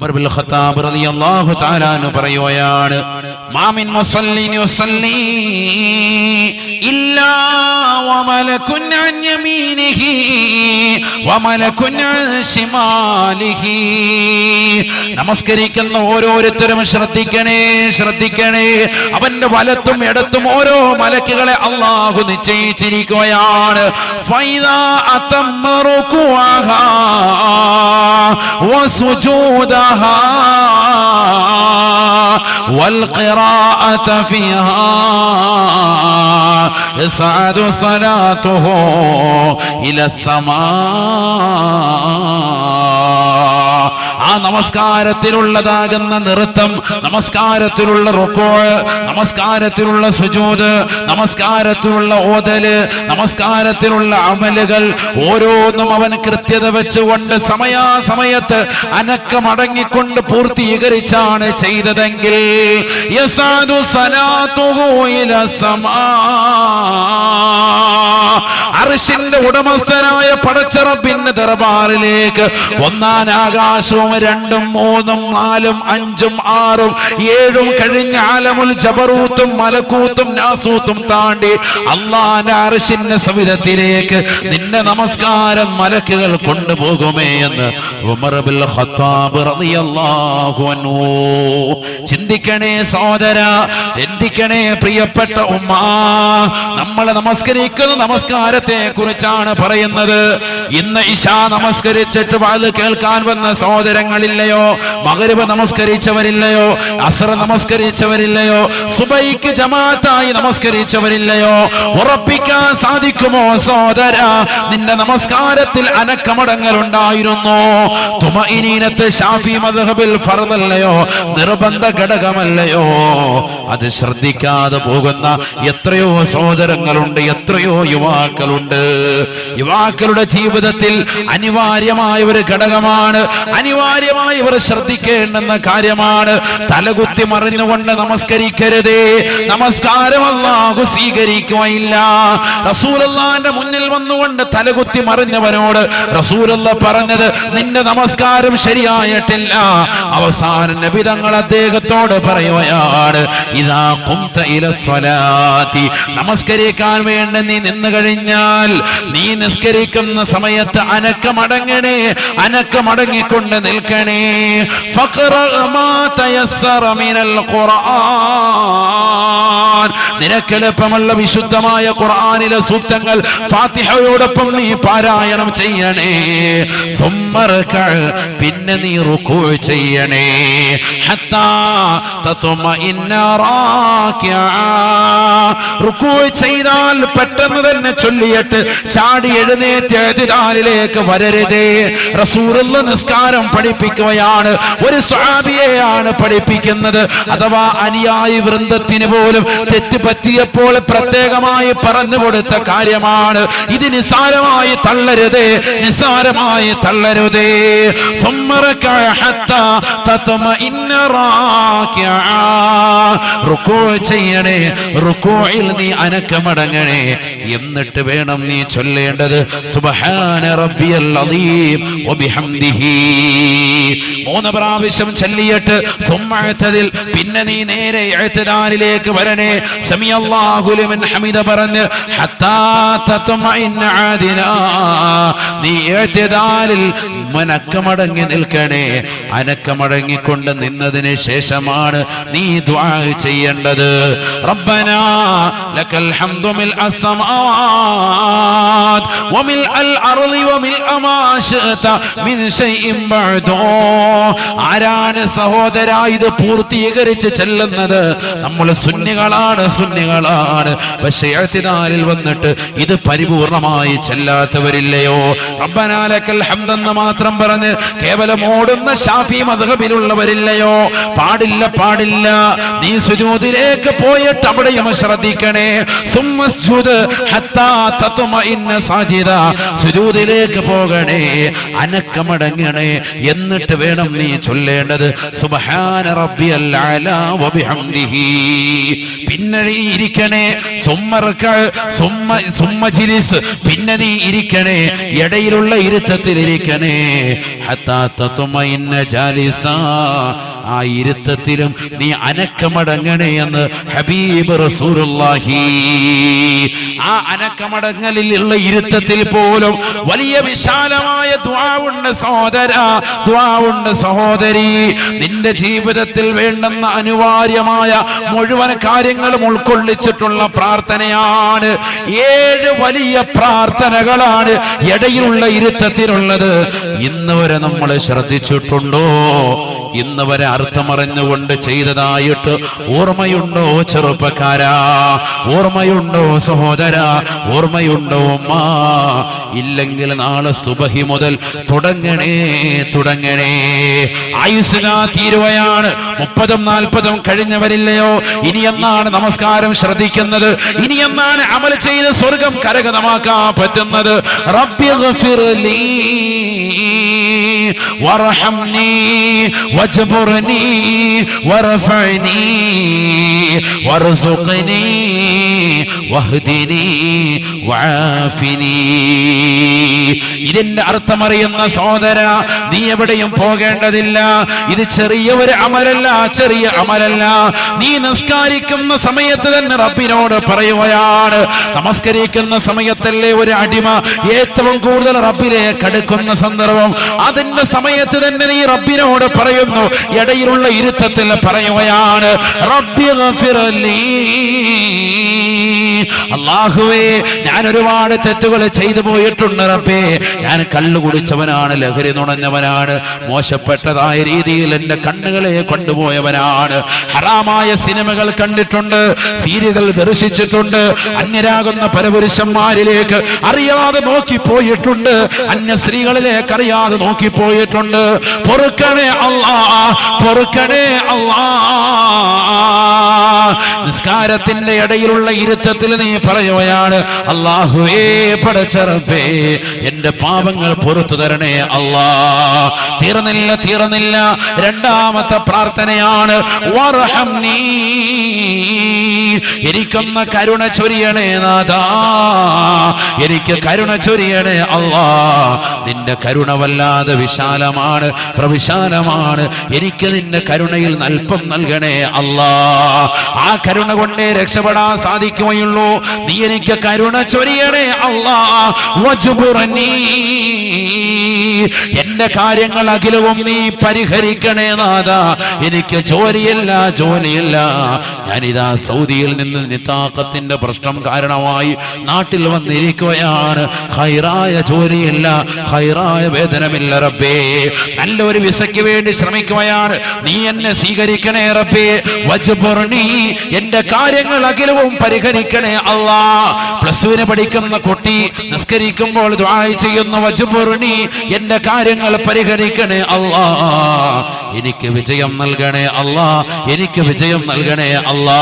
Umar bin Khattab റളിയല്ലാഹു തആല പറയുകയാണ് മാമിൻ മുസല്ലിൻ യുസല്ലി ഇല്ലാ വമലകുൻ അൻ യമീനിഹി വമലകുൻ അൻ ശിമാലിഹി നമസ്കരിക്കുന്ന ഓരോരുത്തരും ശ്രദ്ധിക്കണേ ശ്രദ്ധിക്കണേ അവന്റെ വലത്തും ഇടത്തും ഓരോ മലക്കുകളെ അള്ളാഹു നിശ്ചയിച്ചിരിക്കുകയാണ് ഫൈദാ അതമ്മ റുകുഅഹാ وسجودها والقراءة فيها يصعد صلاته إلى السماء. ആ നമസ്കാരത്തിലുള്ളതാകുന്ന നൃത്തം നമസ്കാരത്തിലുള്ള റുക്കോ നമസ്കാരത്തിലുള്ള സുജൂത് നമസ്കാരത്തിലുള്ള ഓതൽ നമസ്കാരത്തിലുള്ള അമലുകൾ ഓരോന്നും അവൻ കൃത്യത വെച്ചുകൊണ്ട് സമയാസമയത്ത് അനക്കമടങ്ങിക്കൊണ്ട് പൂർത്തീകരിച്ചാണ് ചെയ്തതെങ്കിൽ അർഷിന്റെ ഉടമസ്ഥനായ പടച്ചറപ്പിന്റെ ദർബാറിലേക്ക് ഒന്നാം ആകാശവും രണ്ടും മൂന്നും നാലും അഞ്ചും ആറും ഏഴും കഴിഞ്ഞ ആലമുൽ ജബറൂത്തും മലക്കൂത്തും നാസൂത്തും താണ്ടി അള്ളാന്റെ അർഷിന്റെ സവിധത്തിലേക്ക് നിന്റെ നമസ്കാരം മലക്കുകൾ കൊണ്ടുപോകുമേ എന്ന് ഖത്താബ് റളിയല്ലാഹു അൻഹു. ചിന്തിക്കണേ സഹോദര ചിന്തിക്കണേ പ്രിയപ്പെട്ട ഉമ്മ. നമ്മൾ നമസ്കരിക്കുന്ന നമസ്കാരത്തെ കുറിച്ചാണ് പറയുന്നത്. ഇന്ന് ഇഷാ നമസ്കരിച്ചിട്ട് വാത് കേൾക്കാൻ വന്ന സഹോദരങ്ങളില്ലയോ മകരവ് നമസ്കരിച്ചവരില്ലയോ? അസർ നമസ്കരിച്ചവരില്ലയോ? സുബൈക്ക് ജമാഅത്തായി നമസ്കരിച്ചവരില്ലയോ? ഉറപ്പിക്കാൻ സാധിക്കുമോ സോദര നിന്റെ നമസ്കാരത്തിൽ അനക്കമടങ്ങലുണ്ടായിരുന്നു. തുമഇനീനത്ത് ഷാഫി മദ്ഹബിൽ ഫർദല്ലയോ? നിർബന്ധ ഘടകമല്ലയോ? അത് ശ്രദ്ധിക്കാതെ പോകുന്ന എത്രയോ സഹോദരങ്ങളുണ്ട് എത്രയോ യുവാക്കളുണ്ട്. യുവാക്കളുടെ ജീവിതത്തിൽ അനിവാര്യമായ ഒരു ഘടകമാണ്. അനിവാര്യമായി ഇവർ ശ്രദ്ധിക്കേണ്ടെന്ന കാര്യമാണ്. തലകുത്തി മറിഞ്ഞുകൊണ്ട് നമസ്കരിക്കരുതേ. നമസ്കാരം അല്ലാഹു സ്വീകരിക്കുകയില്ല. റസൂലല്ലാന്റെ മുന്നിൽ വന്നുകൊണ്ട് തലകുത്തി മറിഞ്ഞവനോട് റസൂലല്ല പറഞ്ഞത് നിന്റെ നമസ്കാരം ശരിയായിട്ടില്ല. അവസാന നബിതങ്ങൾ അദ്ദേഹത്തോട് പറയുകയാണ് നമസ്കരിക്കാൻ വേണ്ട നീ നിന്ന് കഴിഞ്ഞാൽ നീ നിസ്കരിക്കുന്ന സമയത്ത് അനക്കമടങ്ങണേ അനക്കമടങ്ങിക്കൊണ്ട് നിൽക്കണേ. ഫഖറ തയസ്സറ മിനൽ ഖുർആൻ. ഖുർആൻ നിനക്കെളുപ്പമുള്ള വിശുദ്ധമായ ഖുർആനിലെ സൂക്തങ്ങൾ ഫാത്തിഹയോടൊപ്പം നീ പാരായണം ചെയ്യണേ. പിന്നെ നീ റുക്കൂ ചെയ്യണേ. റുക്കൂ ചെയ്താൽ പെട്ടെന്ന് തന്നെ ചൊല്ലിയിട്ട് ചാടി എഴുന്നേറ്റ് എതിരാലിലേക്ക് വരരുതേ. റസൂറുള്ള നിസ്കാരം പഠിപ്പിക്കുകയാണ് ഒരു സ്വാബിയെയാണ് പഠിപ്പിക്കുന്നത്. അഥവാ അനുയായി വൃന്ദത്തിന് പോലും തെറ്റ് പറ്റിയപ്പോൾ പ്രത്യേകമായി പറഞ്ഞു കൊടുത്ത കാര്യമാണ്. ഇത് നിസാരമായി തള്ളരുതേ നിസാരമായി തള്ളരുതേ. റുക്കോ ചെയ്യണേ റുക്കോയിൽ നീ അനക്കമടങ്ങണേ. എന്നിട്ട് വേണം നീ ചൊല്ലേണ്ടത്. സുബഹാന റബ്ബിയൽ അദീം വബിഹംദിഹി. മൂന്ന് പ്രാവശ്യം ചൊല്ലിയിട്ട് പിന്നെ നീ നേരെ എഴുത്തുദാനിലേക്ക് വരണേ. സമിയല്ലാഹു ലിമൻ ഹമിദ പറഞ്ഞ് ഹത്താ തത്മഇന്ന ആദിനാ നീ നിൽക്കണേ. അനക്കമടങ്ങിക്കൊണ്ട് നിന്നതിന് ശേഷമാണ് നീ ദുആ ചെയ്യേണ്ടത്. ലക്കൽ ഹംദു മിൽ അർളി മിൻ ആരാണ് സഹോദര ഇത് പൂർത്തീകരിച്ച് ചെല്ലുന്നത്? നമ്മൾ സുന്നികളാണ് സുന്നികളാണ്. പക്ഷേ എഴുത്തിനാലിൽ വന്നിട്ട് ഇത് പരിപൂർണമായി ചെല്ലാത്തവരില്ലയോ? റബ്ബനാലക്കൽ ഹംദെന്ന് മാത്രം പറഞ്ഞ് കേവലം ഓടുന്ന ഷാഫി മധുഹബിലുള്ളവരില്ലയോ പാടില്ല പാടില്ല. നീ സുജൂദിലേക്ക് പോയിട്ട് അവിടെയും ശ്രദ്ധിക്കണേ. സുജൂതിലേക്ക് പോകണേ അനക്കമടങ്ങണേ. എന്നിട്ട് വേണം നീ ചൊല്ലേണ്ടത്. സുബ്ഹാന റബ്ബിയൽ അലാ വബിഹംദിഹി പിന്നെ നീ ഇരിക്കണേ സുമ്മ പിന്നെ നീ ഇരിക്കണേ. ഇടയിലുള്ള ഇരുത്തത്തിൽ ഇരിക്കണേ ഹത്താ തത്മഇന്ന ജാലിസ. ആ ഇരുത്തത്തിലും നീ അനക്കമടങ്ങണേ എന്ന് ഹബീബ് റസൂലുള്ളാഹി. ആ അനക്കമടങ്ങലിലുള്ള ഇരുത്തത്തിൽ പോലും വലിയ വിശാലമായ ദ്വാവുണ്ട് സഹോദര ദ്വാവുണ്ട് സഹോദരി. നിന്റെ ജീവിതത്തിൽ വേണ്ടുന്ന അനിവാര്യമായ മുഴുവൻ കാര്യങ്ങളും ഉൾക്കൊള്ളിച്ചിട്ടുള്ള പ്രാർത്ഥനയാണ്. ഏഴ് വലിയ പ്രാർത്ഥനകളാണ് ഇടയിലുള്ള ഇരുത്തത്തിലുള്ളത്. ഇന്ന് വരെ നമ്മൾ ശ്രദ്ധിച്ചിട്ടുണ്ടോ? ഇന്ന് വരെ അർത്ഥമറിഞ്ഞുകൊണ്ട് ചെയ്തതായിട്ട് ഓർമ്മയുണ്ടോ ചെറുപ്പക്കാരാ? ഓർമ്മയുണ്ടോ സഹോദര? ഓർമ്മയുണ്ടോ ഉമ്മ? ഇല്ലെങ്കിൽ നാളെ സുബഹി മുതൽ തുടങ്ങണേ തുടങ്ങണേ. ആയുസിനാ തീരുവയാണ്. മുപ്പതും നാൽപ്പതും കഴിഞ്ഞവരില്ലയോ? ഇനി എന്നാണ് നമസ്കാരം ശ്രദ്ധിക്കുന്നത്? ഇനി എന്നാണ് അമൽ ചെയ്ത് സ്വർഗം കരകതമാക്കാൻ പറ്റുന്നത്? റബ്ബി وارحمني واجبرني وارفعني وارزقني واهدني وعافني ഇതിന്റെ അർത്ഥമറിയുന്ന സഹോദര നീ എവിടെയും പോകേണ്ടതില്ല. ഇത് ചെറിയ ഒരു അമലല്ല ചെറിയ അമലല്ല. നീ നിസ്കാരിക്കുന്ന സമയത്ത് തന്നെ റബ്ബിനോട് പറയുകയാണ്. നമസ്കരിക്കുന്ന സമയത്തല്ലേ ഒരു അടിമ ഏറ്റവും കൂടുതൽ റബ്ബിലേക്ക് കടുക്കുന്ന സന്ദർഭം. അതിന്റെ സമയത്ത് തന്നെ നീ റബ്ബിനോട് പറയുന്നു ഇടയിലുള്ള ഇരുത്തത്തിൽ പറയുകയാണ് റബ്ബി. അള്ളാഹുവേ ഞാൻ ഒരുപാട് തെറ്റുകൾ ചെയ്തു പോയിട്ടുണ്ട് റബ്ബേ. ഞാൻ കള്ളു കുടിച്ചവനാണ് ലഹരി നുണഞ്ഞവനാണ് മോശപ്പെട്ടതായ രീതിയിൽ എന്റെ കണ്ണുകളെ കൊണ്ടുപോയവനാണ്. ഹറാമായ സിനിമകൾ കണ്ടിട്ടുണ്ട് സീരിയൽ ദർശിച്ചിട്ടുണ്ട് അന്യരാകുന്ന പരപുരുഷന്മാരിലേക്ക് അറിയാതെ നോക്കിപ്പോയിട്ടുണ്ട് അന്യ സ്ത്രീകളിലേക്ക് അറിയാതെ നോക്കിപ്പോയിട്ടുണ്ട്. പൊറുക്കണേ അള്ളാ പൊറുക്കണേ അള്ളാ. നിസ്കാരത്തിന്റെ ഇടയിലുള്ള ഇരുത്തത്തിൽ നീ പറയുകയാണ് അള്ളാഹുവേ പടച്ചറപ്പേ എന്റെ പാപങ്ങൾ പുറത്തു തരണേ അല്ലാ. തീർന്നില്ല തീർന്നില്ല. രണ്ടാമത്തെ പ്രാർത്ഥനയാണ്. എനിക്കൊന്ന് കരുണ ചൊരിയണേ നാഥാ. എനിക്ക് കരുണ ചൊരിയണേ അല്ലാ. നിന്റെ കരുണ വല്ലാതെ വിശാലമാണ് പ്രവിശാലമാണ്. എനിക്ക് നിന്റെ കരുണയിൽ നൽപ്പം നൽകണേ അല്ലാ. ആ കരുണ കൊണ്ടേ രക്ഷപ്പെടാൻ സാധിക്കുകയുള്ളൂ. നീ എനിക്ക് കരുണ ചൊരിയണേ അല്ലാ. വജുബുറനീ. എന്റെ കാര്യങ്ങൾ അഖിലവും നീ പരിഹരിക്കണേ നാഥ. എനിക്ക് ജോലിയില്ല ജോലിയില്ല. ഞാനിതാ സൗദിയിൽ നിന്ന് നിത്താക്കത്തിന്റെ പ്രശ്നം കാരണമായി നാട്ടിൽ വന്നിരിക്കുകയാണ്. ഹൈറായ ജോലിയില്ല ഹൈറായ വേതനമില്ല റബ്ബേ. നല്ല ഒരു വിസയ്ക്ക് വേണ്ടി ശ്രമിക്കുകയാണ്. നീ എന്നെ സ്വീകരിക്കണേ റബ്ബേ. വജ്ബുർണി എന്റെ കാര്യങ്ങൾ അഖിലവും പരിഹരിക്കണേ അല്ലാ. പ്ലസ് ടുവിന് പഠിക്കുന്ന കുട്ടി നിസ്കരിക്കുമ്പോൾ ദുആ ചെയ്യുന്ന വജുബുറിനി എന്റെ കാര്യങ്ങൾ പരിഹരിക്കണേ അല്ലാ. എനിക്ക് വിജയം നൽകണേ അല്ലാ. എനിക്ക് വിജയം നൽകണേ അല്ലാ.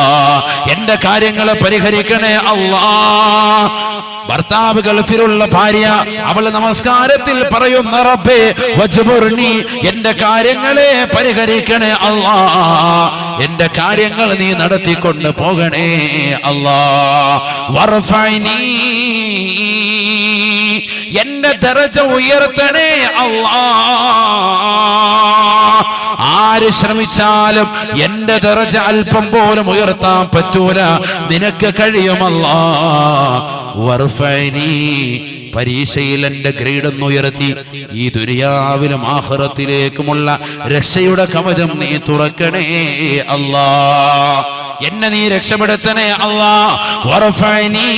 എന്റെ കാര്യങ്ങൾ പരിഹരിക്കണേ അല്ലാ. ഭർത്താവ് ഗൾഫിലുള്ള ഭാര്യ അവൾ നമസ്കാരത്തിൽ പറയുന്ന റബ്ബേ വജുബുറിനി എന്റെ കാര്യങ്ങളെ പരിഹരിക്കണേ അല്ലാ. എന്റെ കാര്യങ്ങൾ നീ നടത്തിക്കൊണ്ട് പോകണേ അല്ലാ. വർഫൈനി എന്റെ ദറജ ഉയർത്തണേ അള്ളാ. ആര് ശ്രമിച്ചാലും എന്റെ ദറജ അല്പം പോലും ഉയർത്താൻ പറ്റൂല. നിനക്ക് കഴിയുമല്ലാ പരീക്ഷയിൽ എന്റെ ഗ്രേഡ് ഉയർത്തി. ഈ ദുര്യാവിലും ആഹ്റത്തിലേക്കുമുള്ള രക്ഷയുടെ കവചം നീ തുറക്കണേ അല്ലാ എന്നെ നീ രക്ഷപ്പെടുത്തണേ വർഫൈനി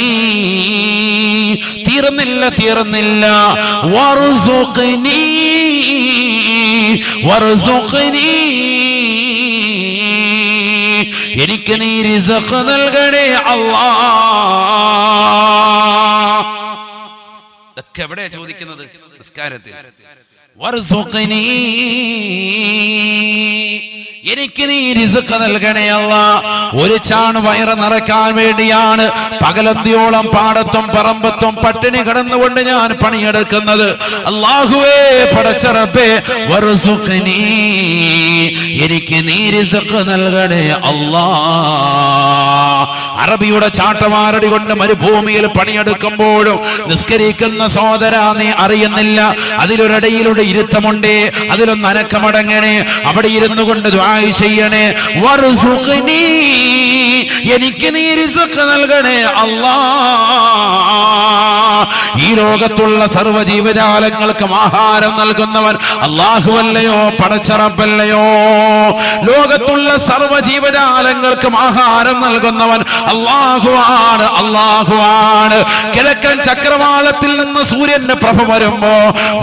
തീർന്നില്ല തീർന്നില്ല. എനിക്ക് നീ റിസഖ് നൽകണേ അല്ലാ. ഇതൊക്കെ എവിടെയാ ചോദിക്കുന്നത്? നിസ്കാരത്തിൽ. എനിക്ക് നീ റിസുക്ക് നൽകണേ അല്ല. ഒരു ചാൺ വയറ് നിറയ്ക്കാൻ വേണ്ടിയാണ് പകലന്തിയോളം പാടത്തും പറമ്പത്തും പട്ടിണി കിടന്നുകൊണ്ട് ഞാൻ പണിയെടുക്കുന്നത്. അള്ളാഹുവേ പടച്ചറപ്പേ വറുസുഖ്നീ. എനിക്ക് നീ. റിസുക്ക് നൽകണേ അല്ലാ. അറബിയുടെ ചാട്ടവാരടി കൊണ്ട് മരുഭൂമിയിൽ പണിയെടുക്കുമ്പോഴും നിസ്കരിക്കുന്ന സോദര നീ അറിയുന്നില്ല. അതിലൊരിടയിലൂടെ ഇരുത്തമുണ്ടേ അതിലൊന്ന് അനക്കമടങ്ങണേ. അവിടെ ഇരുന്നു കൊണ്ട് ദ്വായി ചെയ്യണേ? വറുസുഖ്നീ. എനിക്ക് നീ റിസക്ക് നൽകണേ. അല്ലാ. ഈ ലോകത്തുള്ള സർവ ജീവജാലങ്ങൾക്കും ആഹാരം നൽകുന്നവൻ അള്ളാഹുവല്ലയോ പടച്ചറപ്പല്ലയോ ലോകത്തുള്ള സർവ ജീവജാലങ്ങൾക്കും ആഹാരം നൽകുന്നവൻ അള്ളാഹുവാണ് അള്ളാഹുവാണ്. കിഴക്കൻ ചക്രവാളത്തിൽ നിന്ന് സൂര്യന്റെ പ്രഭ വരുമ്പോ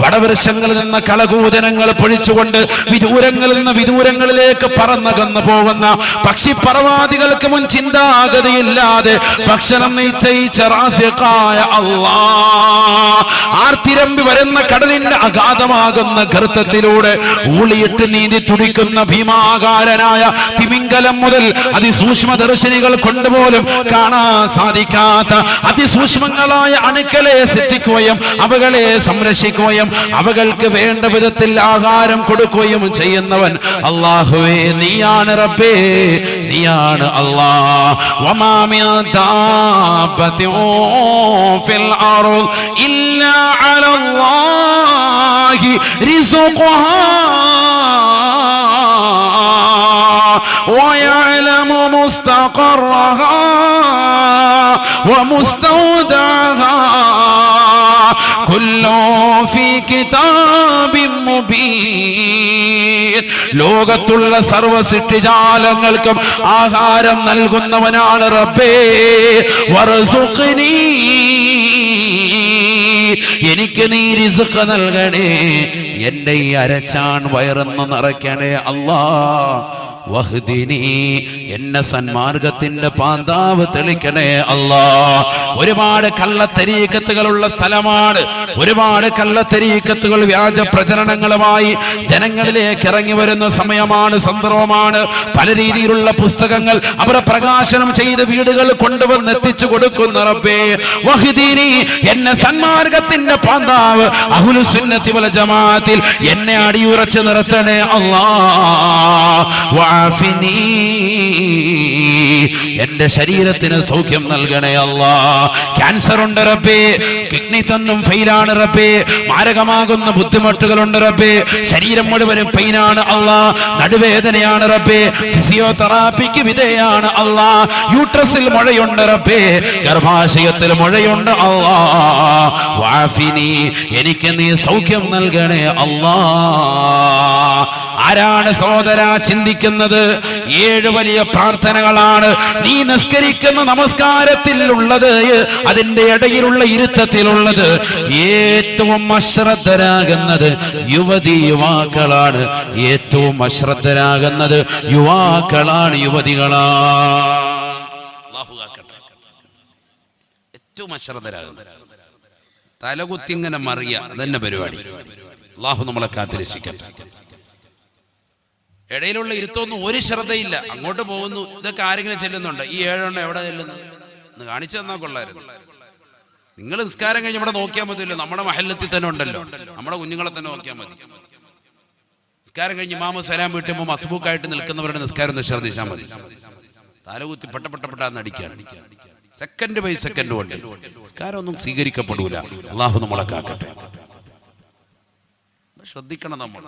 വടവൃക്ഷങ്ങളിൽ നിന്ന് കളകൂജനങ്ങൾ പൊഴിച്ചുകൊണ്ട് വിദൂരങ്ങളിൽ നിന്ന് വിദൂരങ്ങളിലേക്ക് പറന്നകന്നു പോകുന്ന പക്ഷിപ്പറവാദികൾക്ക് മുൻ ചിന്താഗതിയില്ലാതെ ഭക്ഷണം നിശ്ചയിച്ച റാസിഖായ അള്ളാ ആർത്തിരമ്പി വരുന്ന കടലിന്റെ അഗാധമാകുന്ന ഗർത്തത്തിലൂടെ ഊളിയിട്ട് നീന്തി തുടിക്കുന്ന ഭീമാകാരനായ തിമിംഗലം മുതൽ അതിസൂക്ഷ്മ ദർശനികൾ കൊണ്ടുപോലും കാണാൻ സാധിക്കാത്ത അതിസൂക്ഷ്മങ്ങളായ അണുക്കളെ സിദ്ധിക്കുകയും അവകളെ സംരക്ഷിക്കുകയും അവകൾക്ക് വേണ്ട വിധത്തിൽ ആഹാരം കൊടുക്കുകയും ചെയ്യുന്നവൻ അള്ളാഹുവേ നീയാണ് റബ്ബേ നീയാണ് അല്ലാ വമാ മിൻ ദാബത്തിൻ ഫിൽ അർദ് ഇല്ലാ അലല്ലാഹി റിസ്ഖുഹാ ويعلم مستقرها ومستودعها كل في كتاب مبين ലോകത്തുള്ള സർവ സൃഷ്ടിജാലങ്ങൾക്കും ആഹാരം നൽകുന്നവനാണ് റബ്ബേ വറസുഖ്നീ എനിക്ക് നീ റിസ്ക് നൽകണേ. എന്റെ ഈ അരച്ചാൺ വയറെന്ന് നിറയ്ക്കണേ അല്ലാ വഹ്ദിനി എന്നെ സന്മാർഗത്തിന്റെ പാന്താവ് തെളിക്കണേ അല്ലാ. ഒരുപാട് കള്ളത്തരീക്കത്തുകളുള്ള സ്ഥലമാണ്. ഒരുപാട് കള്ളത്തരീക്കത്തുകൾ വ്യാജ പ്രചരണങ്ങളുമായി ജനങ്ങളിലേക്ക് ഇറങ്ങി വരുന്ന സമയമാണ് സന്ദർഭമാണ്. പല രീതിയിലുള്ള പുസ്തകങ്ങൾ അവരെ പ്രകാശനം ചെയ്ത് വീടുകൾ കൊണ്ടുവന്ന് എത്തിച്ചു കൊടുക്കുന്ന റബ്ബേ. വഹ്ദിനി എന്നെ സന്മാർഗത്തിന്റെ പാന്താവ് അഹുലുസുന്നത്തി വല ജമാഅത്തിൽ എന്നെ അടിയുറച്ച് നിർത്തണേ അല്ലാ. وعافني എന്റെ ശരീരത്തിന് സൗഖ്യം നൽകണേ അല്ല. ക്യാൻസർ ഉണ്ട് റബ്ബേ. കിഡ്നി തന്നും ഫെയിലാണ് റബ്ബേ. മാരകമാകുന്ന ബുദ്ധിമുട്ടുകളുണ്ട് റബ്ബേ. ശരീരം മുഴുവനും പെയിനാണ് അല്ല. നടുവേദനയാണ് റബ്ബേ. ഫിസിയോതെറാപ്പിക്ക് വിധേയാണ് അല്ല. യൂട്രസിൽ മുഴയുണ്ട് റബ്ബേ. ഗർഭാശയത്തിൽ മുഴയുണ്ട് അല്ലാ. വാഫിനി എനിക്ക് നീ സൗഖ്യം നൽകണേ അല്ലാ. ആരാണ് സഹോദര ചിന്തിക്കുന്നത്? ഏഴ് വലിയ പ്രാർത്ഥനകളാണ്. നീ നിസ്കരിക്കുന്ന നമസ്കാരത്തിലുള്ളത് അതിന്റെ ഇടയിലുള്ള ഇരുത്തത്തിലുള്ളത് ഏറ്റവും അശ്രദ്ധരാകുന്നത് യുവതി യുവാക്കളാണ്. ഏറ്റവും അശ്രദ്ധരാകുന്നത് യുവാക്കളാണ് യുവതികളാണ്. ഏറ്റവും അശ്രദ്ധരാകുന്നത്. തലകുത്തിങ്ങനെ മറിയ അതന്നെ പരിപാടി. അള്ളാഹു നമ്മളെ കാത്തിരക്ഷിക്കട്ടെ. ഇടയിലുള്ള ഇരുത്തൊന്നും ഒരു ശ്രദ്ധയില്ല. അങ്ങോട്ട് പോകുന്നു ഇതൊക്കെ ആരെങ്കിലും ചെല്ലുന്നുണ്ട്? ഈ ഏഴെണ്ണം എവിടെ ചെല്ലുന്നു? എന്ന് കാണിച്ചു തന്നാ കൊള്ളായിരുന്നു. നിങ്ങൾ നിസ്കാരം കഴിഞ്ഞ് ഇവിടെ നോക്കിയാൽ മതിയല്ലോ. നമ്മുടെ മഹല്ലത്തിൽ തന്നെ ഉണ്ടല്ലോ. നമ്മുടെ കുഞ്ഞുങ്ങളെ തന്നെ നോക്കിയാൽ മതി. നിസ്കാരം കഴിഞ്ഞ് മാമ സലാം വീട്ടുമ്പോൾ മസ്ബൂക്കായിട്ട് നിൽക്കുന്നവരുടെ നിസ്കാരം ഒന്ന് ശ്രദ്ധിച്ചാൽ മതി. തലകുത്തി പെട്ടപ്പെട്ടപ്പെട്ടാന്ന് അടിക്കാൻ. സെക്കൻഡ് ബൈ സെക്കൻഡ് കൊണ്ട്. നിസ്കാരം ഒന്നും സ്വീകരിക്കപ്പെടൂല. അള്ളാഹു നമ്മളെ കാക്കട്ടെ. ശ്രദ്ധിക്കണം നമ്മൾ.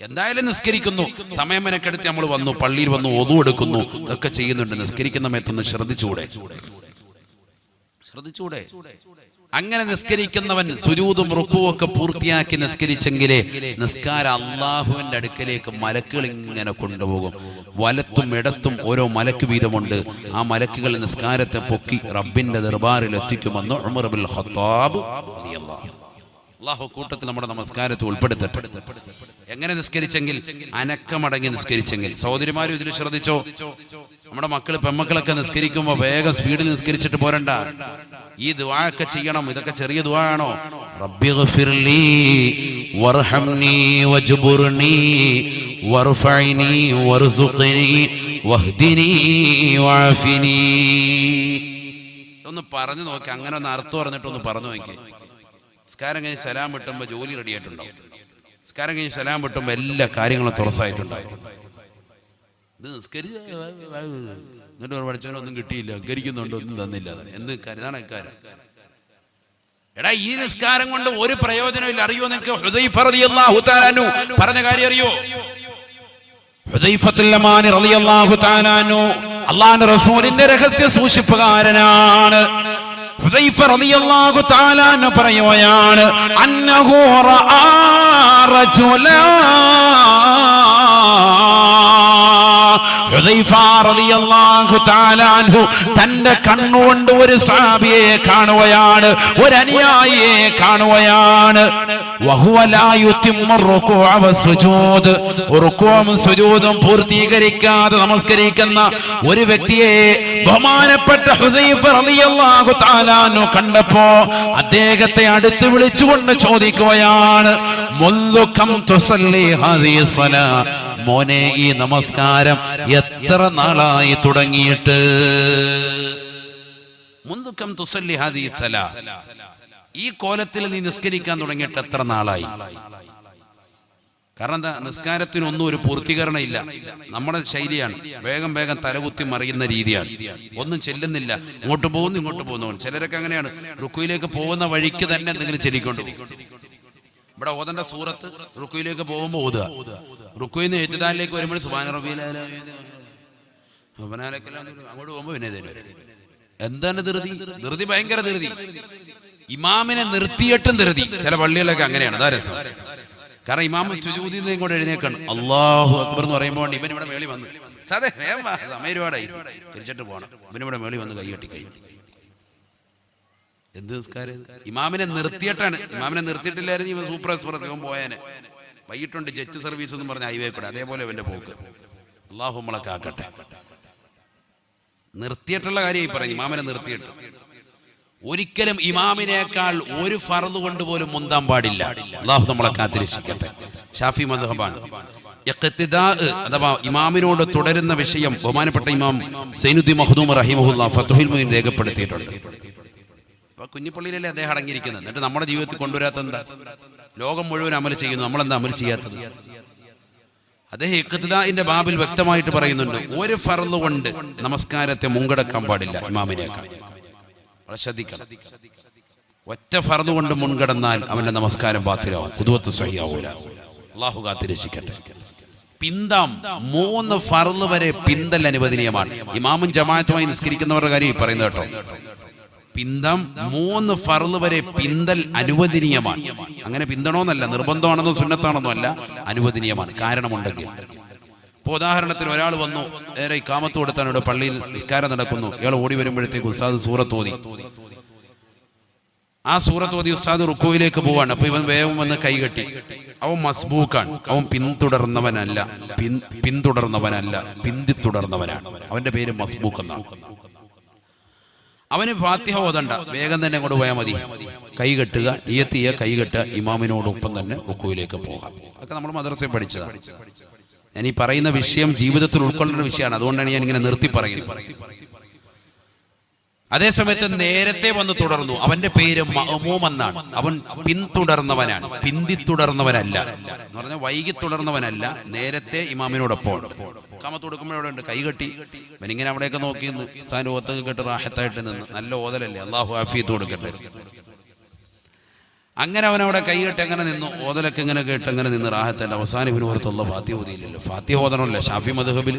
എന്തായാലും നിസ്കരിക്കുന്നു. സമയം മെനക്കെടുത്ത് നമ്മൾ വന്നു പള്ളിയിൽ വന്നു ഒതു എടുക്കുന്നു ഇതൊക്കെ ചെയ്യുന്നുണ്ട്. നിസ്കരിക്കുന്ന സമയത്തൊന്ന് ശ്രദ്ധിച്ചൂടെ ശ്രദ്ധിച്ചൂടെ അങ്ങനെ നിസ്കരിക്കുന്നവൻ സുരൂതും റുക്കുവും ഒക്കെ പൂർത്തിയാക്കി നിസ്കരിച്ചെങ്കിലേ നിസ്കാര അള്ളാഹുവിന്റെ അടുക്കലേക്ക് മലക്കുകൾ ഇങ്ങനെ കൊണ്ടുപോകും. വലത്തും ഇടത്തും ഓരോ മലക്ക് വീതമുണ്ട്. ആ മലക്കുകൾ നിസ്കാരത്തെ പൊക്കി റബ്ബിന്റെ ദർബാറിൽ എത്തിക്കുമെന്ന് ഉമർ ബിൻ ഖത്താബ് അൻഹു. അള്ളാഹു കൂട്ടത്തിൽ നമ്മുടെ നമസ്കാരത്തിൽ ഉൾപ്പെടുത്തട്ടെ. എങ്ങനെ നിസ്കരിച്ചെങ്കിൽ? അനക്കമടങ്ങി നിസ്കരിച്ചെങ്കിൽ. സഹോദരിമാരും ഇതിൽ ശ്രദ്ധിച്ചോ? നമ്മുടെ മക്കൾ പെമ്മക്കളൊക്കെ നിസ്കരിക്കുമ്പോൾ വേഗം സ്പീഡിൽ നിസ്കരിച്ചിട്ട് പോരണ്ട. ഈ ദുആ ചെയ്യണം. ഇതൊക്കെ ചെറിയ ദുവാണോ ഒന്ന് പറഞ്ഞു നോക്കി. അങ്ങനെ ഒന്ന് അർത്ഥം പറഞ്ഞിട്ടൊന്ന് പറഞ്ഞു നോക്കി. നിസ്കാരം കഴിഞ്ഞ് സലാം വെട്ടുമ്പോൾ ജോലി റെഡി ആയിട്ടുണ്ടാവും നിസ്കാരം കഴിഞ്ഞ് സലാം വെട്ടുമ്പോൾ എല്ലാ കാര്യങ്ങളും തുറസായിട്ടുണ്ടാവും ഇത് നിസ്കരി എന്നിട്ട് ഒരു പഠിച്ചവനൊന്നും കിട്ടിയില്ല. കരിക്കുന്നുണ്ട് ഒന്നും തന്നില്ല. എന്ത് കരുതാണ് ഇക്കാരം എടാ ഈ നിസ്കാരം കൊണ്ട് ഒരു പ്രയോജനമില്ല അറിയോ നിങ്ങൾക്ക് പറഞ്ഞ കാര്യം അറിയോ? അള്ളാഹുവിന്റെ റസൂലിന്റെ രഹസ്യ സൂക്ഷിപ്പുകാരനാണ്. പറയുകയാണ് അന്നഹു റആ തന്റെ കണ്ണുകൊണ്ട് ഒരു സാബിയെ കാണുകയാണ് ഒരു അനുയായിയെ കാണുകയാണ്. സുജൂദും. പൂർത്തീകരിക്കാതെ നമസ്കരിക്കുന്ന ഒരു വ്യക്തിയെ ബഹുമാനപ്പെട്ട കണ്ടപ്പോ അദ്ദേഹത്തെ അടുത്ത് വിളിച്ചുകൊണ്ട് ചോദിക്കുകയാണ് മോനെ ഈ നമസ്കാരം എത്ര നാളായി തുടങ്ങിയിട്ട്? തുസല്ലി ഹാദി സല. ഈ കോലത്തിൽ നീ നിസ്കരിക്കാൻ തുടങ്ങിയിട്ട് എത്ര നാളായി? കാരണം എന്താ നിസ്കാരത്തിനൊന്നും ഒരു പൂർത്തീകരണം ഇല്ല നമ്മുടെ ശൈലിയാണ്. വേഗം വേഗം തലകുത്തി മറിയുന്ന രീതിയാണ്. ഒന്നും ചെല്ലുന്നില്ല. ഇങ്ങോട്ട് പോകുന്നു ഇങ്ങോട്ട് പോകുന്നു. ചിലരൊക്കെ അങ്ങനെയാണ്. റുക്കുയിലേക്ക് പോകുന്ന വഴിക്ക് തന്നെ എന്തെങ്കിലും ചെല്ലിക്കൊണ്ട് പോകും. ഇവിടെ ഓതന്റെ സൂറത്ത് റുക്കുയിലേക്ക് പോകുമ്പോൾ ഓതുക. റുക്കുയിൽ നിന്ന് ഏറ്റുദാനിലേക്ക് വരുമ്പോൾ സുബാന റബീല അങ്ങോട്ട് പോകുമ്പോൾ പിന്നെ. എന്താണ് ധൃതി? ധൃതി ഭയങ്കര ധൃതി. ഇമാമിനെ നിർത്തിയിട്ടും ധൃതി. ചില പള്ളികളൊക്കെ അങ്ങനെയാണ്. അതാ രസം. കാരണം ഇമാമ സുജൂതി ഇങ്ങോട്ട് എഴുന്നേക്കാണ്. അള്ളാഹു അക്ബർ എന്ന് പറയുമ്പോൾ ഇവൻ ഇവിടെ മേളി വന്നു. സാധേ സമയം ഒരുപാടായി തിരിച്ചിട്ട് പോകണം ഇവൻ ഇവിടെ മേളി വന്ന് കൈ കെട്ടി കഴിഞ്ഞു. എന്ത് നിസ്കാരം? ഇമാമിനെ നിർത്തിയിട്ടാണ്. ഇമാമിനെ നിർത്തിയിട്ടില്ലായിരുന്നു ഇവൻ സൂപ്പർ എക്സ്പ്രസ് ഇവൻ പോയാനെ. വൈകിട്ടുണ്ട് ജെറ്റ് സർവീസ് എന്ന് പറഞ്ഞ ഹൈവേ കൂടെ അതേപോലെ ഇവന്റെ പോക്ക്. അള്ളാഹു കാക്കട്ടെ. നിർത്തിയിട്ടുള്ള കാര്യം ഈ പറഞ്ഞു. ഇമാമിനെ നിർത്തിയിട്ട്. ഒരിക്കലും ഇമാമിനേക്കാൾ ഒരു ഫറദ് കൊണ്ട് പോലും മുന്താൻ പാടില്ല. അള്ളാഹു നമ്മളെ കാത്തിരക്ഷിക്കട്ടെ. ഷാഫി മദ്ഹബാണ്. അഥവാ ഇമാമിനോട് തുടരുന്ന വിഷയം ബഹുമാനപ്പെട്ട ഇമാം സൈനുദ്ദീൻ മഹദൂം റഹിമഹുല്ലാ ഫത്തുഹിൽ രേഖപ്പെടുത്തിയിട്ടുണ്ട്. അപ്പൊ കുഞ്ഞിപ്പള്ളിയിലല്ലേ അദ്ദേഹം അടങ്ങിയിരിക്കുന്നത്? എന്നിട്ട് നമ്മുടെ ജീവിതത്തിൽ കൊണ്ടുവരാത്ത എന്താ? ലോകം മുഴുവൻ അമൽ ചെയ്യുന്നു. നമ്മളെന്താ അമൽ ചെയ്യാത്തത്? അദ്ദേഹം ഇക്കത്തിന്റെ ബാബിൽ വ്യക്തമായിട്ട് പറയുന്നുണ്ട് ഒരു ഫർദ് കൊണ്ട് നമസ്കാരത്തെ മുൻകടക്കാൻ പാടില്ല ഇമാമിനേക്കാൾ. ശ്രദ്ധിക്കണം. ഒറ്റ ഫർദ് കൊണ്ട് മുൻകടന്നാൽ അവന്റെ നമസ്കാരം ബാത്തിലാവും. പുതുവത്ത് സഹിയാവൂല. അള്ളാഹു കാത്തിരക്ഷിക്കട്ടെ പിന്താം മൂന്ന് ഫറന്ന് വരെ പിന്തൽ അനുവദനീയമാണ്. ഇമാമും ജമാഅത്തുമായി നിസ്കരിക്കുന്നവരുടെ കാര്യം പറയുന്നത് കേട്ടോ. പിന്തം മൂന്ന് ഫർദ് വരെ പിന്തൽ അനുവദനീയമാണ്. അങ്ങനെ പിന്തണോന്നല്ല നിർബന്ധമാണെന്നോ സുന്നത്താണെന്നോ അല്ല അനുവദനീയമാണ്. കാരണമുണ്ടെങ്കിൽ. ഇപ്പൊ ഉദാഹരണത്തിന് ഒരാൾ വന്നു നേരെ കാമത്ത് കൊടുത്താണ് ഇവിടെ പള്ളിയിൽ നിസ്കാരം നടക്കുന്നു. ഇയാൾ ഓടി വരുമ്പോഴത്തേക്ക് ഉസ്താദ് സൂറത്ത് ഓതി ആ സൂറത്ത് ഓതി ഉസ്താദ് റുക്കോയിലേക്ക് പോവാണ്. അപ്പൊ ഇവൻ വേഗം വന്ന് കൈകെട്ടി അവൻ മസ്ബൂക്കാണ്. അവൻ പിന്തുടർന്നവനല്ല. പിൻ പിന്തുടർന്നവനല്ല. പിന്തി തുടർന്നവനാണ്. അവന്റെ പേര് മസ്ബൂക്ക് എന്നാണ് അവന് ഫാത്തിഹ ഓതണ്ട. വേഗം തന്നെ അങ്ങോട്ട് പോയാൽ മതി. കൈ കെട്ടുക നിയത്തിയ കൈ കെട്ടുക ഇമാമിനോടൊപ്പം തന്നെ റുക്കുവിലേക്ക് പോകാം. അതൊക്കെ നമ്മൾ മദ്രസയിൽ പഠിച്ചതാണ് ഞാൻ ഈ പറയുന്ന വിഷയം ജീവിതത്തിൽ ഉൾക്കൊള്ളേണ്ട വിഷയമാണ്. അതുകൊണ്ടാണ് ഞാൻ ഇങ്ങനെ നിർത്തി പറയുന്നത്. അതേസമയത്ത് നേരത്തെ വന്ന് തുടർന്നു. അവന്റെ പേര് മഹമൂം എന്നാണ്. അവൻ പിന്തുടർന്നവനാണ്. പിന്തിത്തുടർന്നവനല്ല. എന്ന് പറഞ്ഞ വൈകി തുടർന്നവനല്ല നേരത്തെ ഇമാമിനോടൊപ്പം. കാമത്ത് കൊടുക്കുമ്പോൾ അവിടെ ഉണ്ട് കൈകെട്ടി ഇവനിങ്ങനെ അവിടെയൊക്കെ നോക്കി നിന്ന് സാധനം കേട്ട് റാഹത്തായിട്ട് നിന്ന് നല്ല ഓതലല്ലേ? അള്ളാഹു ആഫിയത്ത് കൊടുക്കട്ടെ. അങ്ങനെ അവൻ അവിടെ കൈകെട്ടി അങ്ങനെ നിന്നു. ഓതലൊക്കെ ഇങ്ങനെ കേട്ട് അങ്ങനെ നിന്ന് റാഹത്തല്ല. അവസാനം ഇവന് പുറത്തുള്ള ഫാത്തി ഓതിയില്ലല്ലോ. ഫാത്തി ഓതണമല്ലേ. ഷാഫി മധുഹബിൽ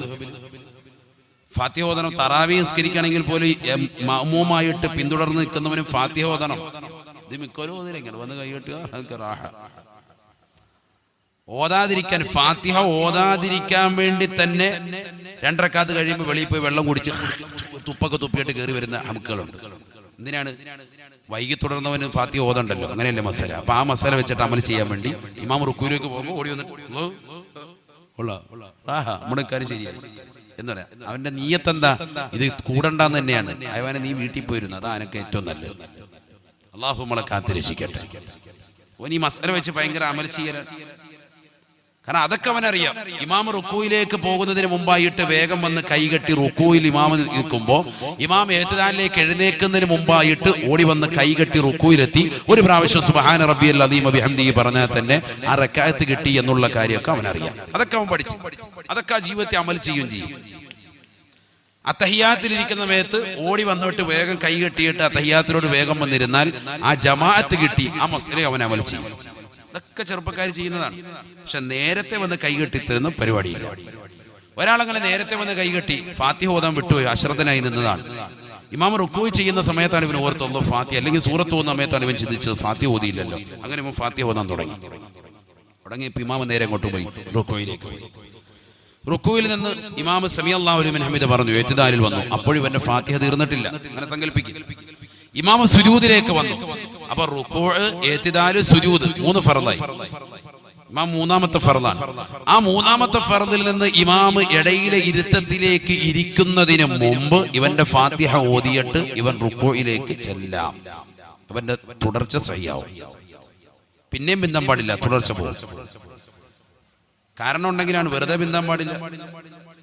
ഓതണം തറാവി നിസ്കരിക്കണമെങ്കിൽ പോലും മഅ്മൂമായിട്ട് പിന്തുടർന്ന് നിൽക്കുന്നവനും ഓതണം ഇത് മിക്കവരും വന്ന് കൈകെട്ടുക റാഹ ഓതാതിരിക്കാൻ ഫാത്തിഹ ഓതാതിരിക്കാൻ വേണ്ടി തന്നെ രണ്ടരക്കാത്ത് കഴിയുമ്പോൾ വെളിയിൽ പോയി വെള്ളം കുടിച്ച് തുപ്പൊക്കെ തുപ്പിയിട്ട് കയറി വരുന്ന അമുക്കുകളുണ്ട് എന്തിനാണ് വൈകി തുടർന്നവന് ഫാത്തി ഓതണ്ടല്ലോ അങ്ങനെയല്ലേ മസാല അപ്പൊ ആ മസാല വെച്ചിട്ട് അമൽ ചെയ്യാൻ വേണ്ടി ഇമാം റുക്കൂലേക്ക് പോകുമ്പോൾ ഓടി വന്നിട്ട് ഉള്ളോ, നമ്മുടെ കാര്യം ശരിയായി എന്ന് പറയാം. അവന്റെ നീയത്തെന്താ? ഇത് കൂടണ്ടെന്ന് തന്നെയാണ്. അവനെ നീ വീട്ടിൽ പോയിരുന്നു. അതാ അനക്ക് ഏറ്റവും നല്ലത്. അള്ളാഹു നമ്മളെ കാത്തിരക്ഷിക്കട്ടെ. ഓൻ ഈ മസാല വെച്ച് ഭയങ്കര അമൽ കാരണം അതൊക്കെ അവനറിയാം. ഇമാം റുക്കുയിലേക്ക് പോകുന്നതിന് മുമ്പായിട്ട് വേഗം വന്ന് കൈകെട്ടി റുക്കുയിൽ ഇമാം നിൽക്കുമ്പോൾ ഇമാം ഏറ്റുദാനിലേക്ക് എഴുന്നേക്കുന്നതിന് മുമ്പായിട്ട് ഓടി വന്ന് കൈകെട്ടി റുക്കുയിലെത്തി. ഒരു പ്രാവശ്യം സുബഹാന റബ്ബിയൽ അദീം അബിഹംദി പറഞ്ഞാൽ തന്നെ ആ റക്കായത്ത് കിട്ടി എന്നുള്ള കാര്യമൊക്കെ അവനറിയാം. അതൊക്കെ അവൻ പഠിച്ചു. അതൊക്കെ ആ ജീവിതത്തെ അമൽ ചെയ്യും ചെയ്യും. അത്തഹിയാത്തിലിരിക്കുന്ന സമയത്ത് ഓടി വന്നിട്ട് വേഗം കൈ കെട്ടിയിട്ട് അത്തഹിയാത്തിലോട് വേഗം വന്നിരുന്നാൽ ആ ജമാഅത്ത് കിട്ടി. ആ മസ്ലെ അവൻ അമൽ ചെയ്യും. ഇതൊക്കെ ചെറുപ്പക്കാർ ചെയ്യുന്നതാണ്. പക്ഷെ നേരത്തെ വന്ന് കൈകെട്ടി തരുന്ന പരിപാടിയില്ല. ഒരാളങ്ങനെ നേരത്തെ വന്ന് കൈകെട്ടി ഫാത്തി ഓതാൻ വിട്ടുപോയി അശ്രദ്ധനായി നിന്നതാണ്. ഇമാം റുക്കോയ് ചെയ്യുന്ന സമയത്താണ് ഇവൻ ഓർത്തുള്ളത് ഫാത്തി അല്ലെങ്കിൽ സൂറത്ത് പോകുന്ന സമയത്താണ് ഇവൻ ചിന്തിച്ചത് ഫാത്തി ഓതിയില്ലല്ലോ. അങ്ങനെ ഇവൻ ഫാത്തി ഓതാൻ തുടങ്ങി. തുടങ്ങിയപ്പോൾ ഇമാമ നേരെ അങ്ങോട്ട് പോയി റുക്കോയിലേക്ക് പോയി. റുക്കുവിൽ നിന്ന് ഇമാം സമി അള്ളാഹുലിമിൻ ഹമീദ് പറഞ്ഞു ഏറ്റുദാരിൽ വന്നു. അപ്പോഴും ഇവന്റെ ഫാത്തിഹ തീർന്നിട്ടില്ല. അങ്ങനെ സങ്കല്പിക്കും. ഇമാം സുജൂദിലേക്ക് വന്നു. അപ്പൊ റുക്കോ ഏത്തിദാൽ സുജൂദ് മൂന്ന് ഫറലായി. ഇമാം മൂന്നാമത്തെ ഫറലാണ്. ആ മൂന്നാമത്തെ ഫറലിൽ നിന്ന് ഇമാമ് ഇടയിലെ ഇരുത്തത്തിലേക്ക് ഇരിക്കുന്നതിന് മുമ്പ് ഇവന്റെ ഫാത്തിഹ ഓതിയിട്ട് ഇവൻ റുക്കോയിലേക്ക് ചെല്ലാം. അവന്റെ തുടർച്ച സഹിയാവും. പിന്നെയും ബിന്ദം പാടില്ല തുടർച്ച പോകും. കാരണം ഉണ്ടെങ്കിലാണ് വെറുതെ ബിന്ദം പാടില്ല.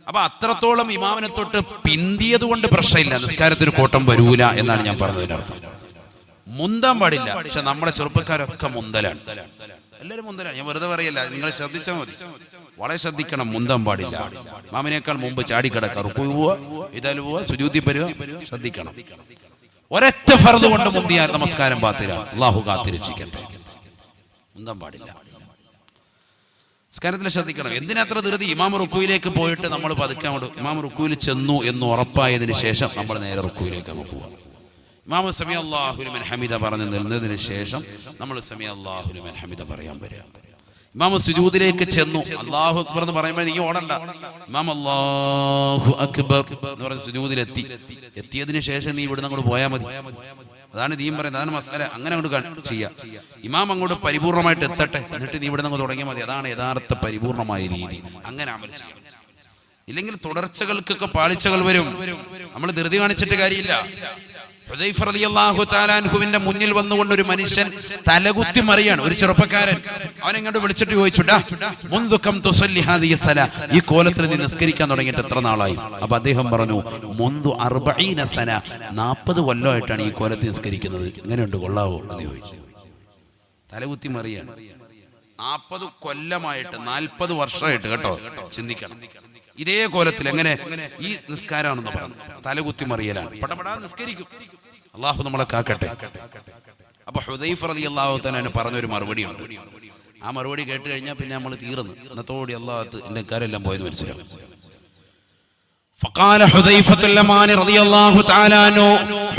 അപ്പൊ അത്രത്തോളം ഇമാമിനെ തൊട്ട് പിന്തിയത് കൊണ്ട് പ്രശ്നമില്ല. നിസ്കാരത്തിന് കോട്ടം വരൂല എന്നാണ് ഞാൻ പറഞ്ഞതിന്റെ അർത്ഥം. മുന്താൻ പാടില്ല. പക്ഷെ നമ്മളെ ചെറുപ്പക്കാരൊക്കെ മുന്തലാണ്. എല്ലാവരും മുന്തലാണ്. ഞാൻ വെറുതെ പറയല്ല. നിങ്ങൾ ശ്രദ്ധിച്ചാൽ മതി. വളരെ ശ്രദ്ധിക്കണം. മുന്തം പാടില്ല. മാമിനേക്കാൾ മുമ്പ് ചാടിക്കിടക്കുക. പോവുക ഇതാലും പോവുക സുജൂതി പരുക ശ്രദ്ധിക്കണം. ഒരൊറ്റ ഫറത് കൊണ്ട് മുന്തിയാൽ നമസ്കാരം പാത്തിരാഹു അള്ളാഹു മുന്തം പാടില്ല. നിസ്കാരത്തിൽ ശ്രദ്ധിക്കണം. എന്തിനാ അത്ര ധൃതി? ഇമാം റുക്കുയിലേക്ക് പോയിട്ട് നമ്മൾ പതുക്കാൻ ഇമാം റുക്കുയിൽ ചെന്നു എന്ന് ഉറപ്പായതിനു ശേഷം നമ്മൾ നേരെ റുക്കുയിലേക്ക് അങ്ങ് പോവാം. ഇമാം സമി അള്ളാഹുലുമൻ ഹമിദ പറഞ്ഞു നിന്നതിന് ശേഷം നമ്മൾ സമി അള്ളാഹുലുമൻ ഹമിദ പറയാൻ വരിക. ഇമാം സുജൂദിലേക്ക് ചെന്നു. അള്ളാഹു അക്ബർ എന്ന് പറയുമ്പോൾ നീ ഓടണ്ട. ഇമാം അള്ളാഹു അക്ബർ എന്ന് പറഞ്ഞ സുജൂദിലെത്തി. എത്തിയതിനു ശേഷം നീ ഇവിടുന്ന് അങ്ങോട്ട് പോയാൽ മതി. അതാണ് ദീം പറയുന്നത്. അതാണ് മസാല. അങ്ങനെ അങ്ങോട്ട് ചെയ്യാം. ഇമാം അങ്ങോട്ട് പരിപൂർണമായിട്ട് എത്തട്ടെ. എന്നിട്ട് നീ ഇവിടെ നിന്ന് തുടങ്ങിയാൽ മതി. അതാണ് യഥാർത്ഥ പരിപൂർണമായ രീതി. അങ്ങനെ അമൽ ചെയ്യാം. ഇല്ലെങ്കിൽ തുടർച്ചകൾക്കൊക്കെ പാളിച്ചകൾ വരും. നമ്മൾ ധൃതി കാണിച്ചിട്ട് കാര്യമില്ല. അൻഹുവിന്റെ മുന്നിൽ വന്നുകൊണ്ട് ഒരു മനുഷ്യൻ തലകുത്തി മറിയാണ് ഒരു ചെറുപ്പക്കാരൻ. അവൻ എങ്ങോട്ട് വിളിച്ചിട്ട് ചോദിച്ചുടാ ഈ കോലത്തിൽ നീ നിസ്കരിക്കാൻ തുടങ്ങിയിട്ട് എത്ര നാളായി? അപ്പൊ അദ്ദേഹം പറഞ്ഞു മുന്തു അർബഈന സന നാൽപ്പത് കൊല്ലമായിട്ടാണ് ഈ കോലത്തിൽ നിസ്കരിക്കുന്നത്. ഇങ്ങനെയുണ്ട് കൊള്ളാവോ? എന്ന് ചോദിച്ചു. തലകുത്തി മറിയാണ്. നാൽപ്പത് കൊല്ലമായിട്ട് നാൽപ്പത് വർഷമായിട്ട് കേട്ടോ ചിന്തിക്കണം. ഇതേ കോലത്തിൽ എങ്ങനെ ഈ നിസ്കാരമാണെന്ന് പറഞ്ഞു. തലകുത്തി മറിയലാണ്. പടപടാ നിസ്കരിക്കും. അള്ളാഹു നമ്മളെ കാക്കട്ടെ. അപ്പൊ ഹുദൈഫ് അലി അള്ളാഹു തന്നെ പറഞ്ഞൊരു മറുപടി ഉണ്ട് ആ മറുപടി കേട്ട് കഴിഞ്ഞാൽ പിന്നെ നമ്മൾ തീർന്നു. ഇന്നത്തോടെ അള്ളാഹത്ത് എന്റെ കാരെല്ലാം പോയെന്ന് മനസ്സിലാവും. ഫക്കാല ഹുദൈഫത്തുല്ലമാൻ റളിയല്ലാഹു തആലാനു